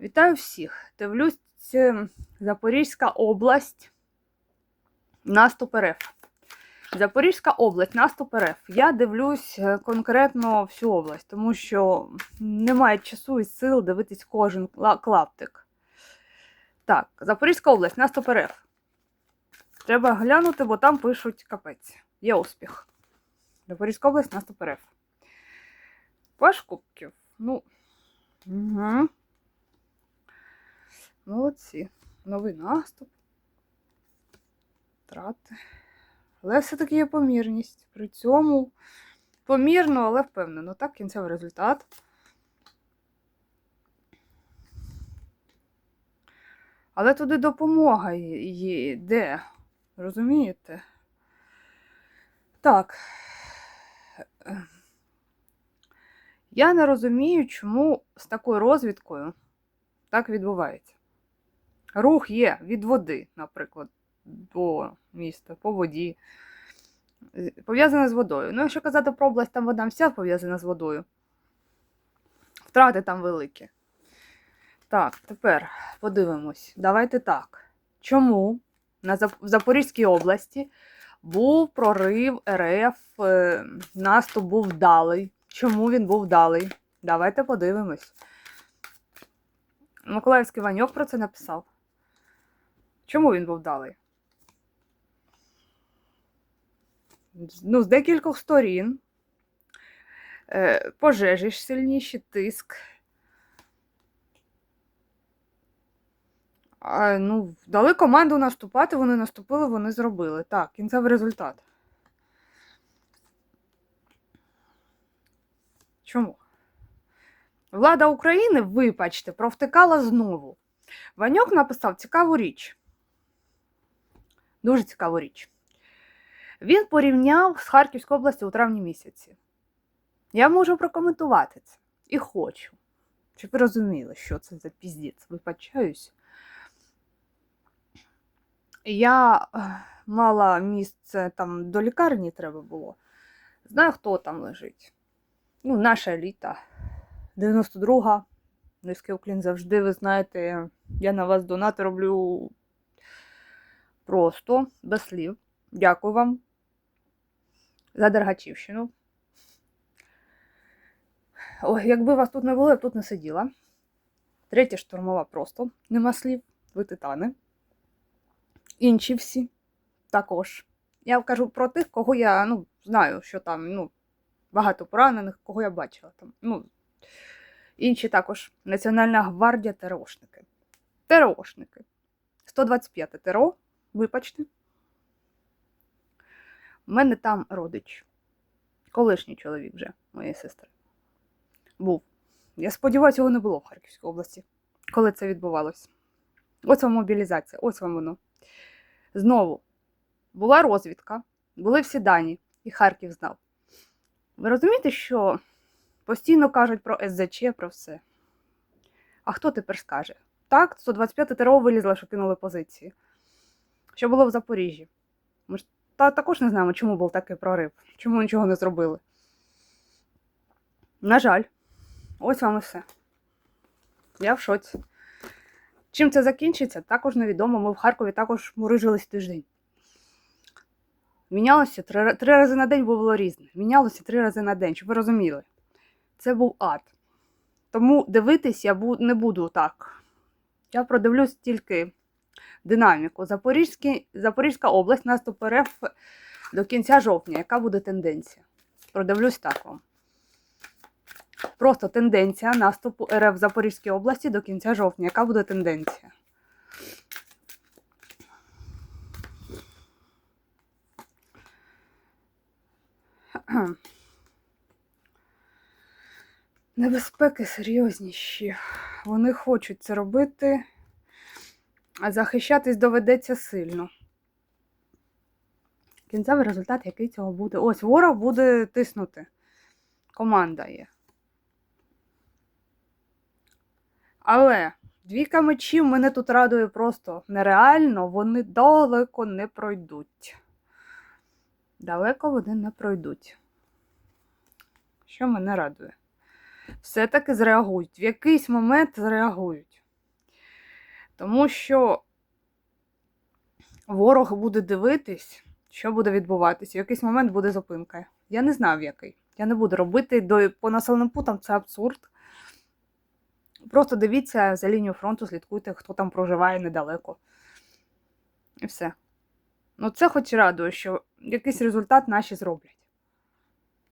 Вітаю всіх! Дивлюсь, Запорізька область, наступ РФ. Запорізька область, наступ РФ. Я дивлюсь е, конкретно всю область, тому що немає часу і сил дивитись кожен клаптик. Так, Запорізька область, наступ РФ. Треба глянути, бо там пишуть капець. Є успіх. Запорізька область, наступ РФ. Паш кубків. Ну. Угу. Молодці. Новий наступ. Втрати. Але все-таки є помірність. При цьому помірно, але впевнено. Так, кінцевий результат. Але туди допомога йде. Розумієте? Так. Я не розумію, чому з такою розвідкою так відбувається. Рух є від води, наприклад, до міста, по воді. Е, Пов'язане з водою. Ну, якщо казати про область, там вода вся пов'язана з водою. Втрати там великі. Так, тепер подивимось. Давайте так. Чому на в Запорізькій області був прорив РФ, е, наступ був вдалий? Чому він був вдалий? Давайте подивимось. Миколаївський Ваньок про це написав. Чому він був вдалий? Ну, з декількох сторін. Е, пожежі ж сильніші, тиск. А, ну, дали команду наступати, вони наступили, вони зробили. Так, кінцевий результат. Чому? Влада України, вибачте, провтикала знову. Ваньок написав цікаву річ. Дуже цікаву річ. Він порівняв з Харківською областю у травні місяці. Я можу прокоментувати це. І хочу. Щоб ви розуміли, що це за піздець. Вибачаюсь. Я е, мала місце там до лікарні треба було. Знаю, хто там лежить. Ну, наша еліта. 92-га. Низький уклін завжди, ви знаєте, я на вас донати роблю просто, без слів. Дякую вам за Дергачівщину. Ой, якби вас тут не було, я б тут не сиділа. Третя штурмова просто. Нема слів. Ви титани. Інші всі також. Я кажу про тих, кого я ну, знаю, що там ну, багато поранених, кого я бачила там. Ну, інші також Національна гвардія ТРОшники. ТРОшники. 125 ТРО, вибачте. У мене там родич. Колишній чоловік вже, моєї сестри. Був. Я сподіваюся, його не було в Харківській області, коли це відбувалося. Ось вам мобілізація, ось вам воно. Знову була розвідка, були всі дані, і Харків знав. Ви розумієте, що постійно кажуть про СЗЧ, про все. А хто тепер скаже? Так, 125 ТРО вилізла, що кинули позиції. Що було в Запоріжжі? Ми ж та, також не знаємо, чому був такий прорив, чому нічого не зробили. На жаль, ось вам і все. Я в шоці. Чим це закінчиться, також невідомо. Ми в Харкові також мурижились тиждень. Мінялося три, три рази на день було різне. Мінялося три рази на день, щоб ви розуміли. Це був ад. Тому дивитись я не буду так. Я продивлюсь тільки динаміку. Запорізька область, наступ РФ до кінця жовтня. Яка буде тенденція? Продивлюсь так вам. Просто тенденція наступу РФ в Запорізькій області до кінця жовтня. Яка буде тенденція? Небезпеки серйозніші. Вони хочуть це робити, а захищатись доведеться сильно. Кінцевий результат, який цього буде. Ось ворог буде тиснути. Команда є. Але двійка мечів мене тут радує просто нереально, вони далеко не пройдуть. Далеко вони не пройдуть. Що мене радує? Все-таки зреагують. В якийсь момент зреагують. Тому що ворог буде дивитись, що буде відбуватися. В якийсь момент буде зупинка. Я не знаю в який. Я не буду робити до, по населеним путам, це абсурд. Просто дивіться за лінію фронту, слідкуйте, хто там проживає недалеко. І все. Ну, це хоч радує, що якийсь результат наші зроблять.